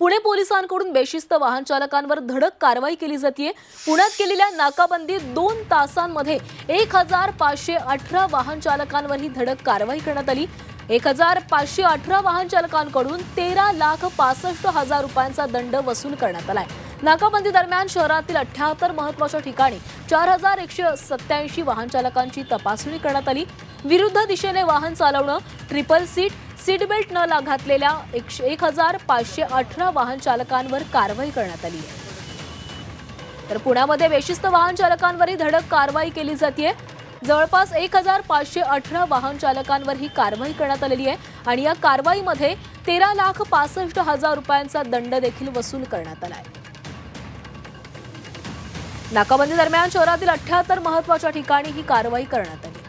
पुणे पोलिसांकडून बेशिस्त वाहन चालकांवर धडक कारवाई केली जाते पुण्यात केलेल्या नाकाबंदीत दोन तासांमध्ये एक हजार पाचशे अठरा वाहन चालकांवर ही धडक कारवाई करण्यात आली. एक हजार पाचशे अठरा वाहन चालकांकडून तेरा लाख पासष्ट हजार रुपयांचा दंड वसूल करण्यात आलाय. नाकाबंदी दरम्यान शहरातील अठ्याहत्तर महत्त्वाच्या ठिकाणी चार हजार एकशे सत्याऐंशी वाहन चालकांची तपासणी करण्यात आली. विरुद्ध दिशेने वाहन चालवणं ट्रिपल सीट सीट बेल्ट न घातलेल्या एकशे एक हजार पाचशे अठरा वाहन चालकांवर कारवाई करण्यात आली आहे. तर पुण्यामध्ये बेशिस्त वाहन चालकांवरही धडक कारवाई केली जाते जवळपास एक हजार पाचशे अठरा वाहन चालकांवर ही कारवाई करण्यात आलेली आहे आणि या कारवाईमध्ये तेरा लाख पासष्ट हजार रुपयांचा दंड देखील वसूल करण्यात आला आहे. नाकाबंदी दरम्यान शहरातील अठ्याहत्तर महत्त्वाच्या ठिकाणी ही कारवाई करण्यात आली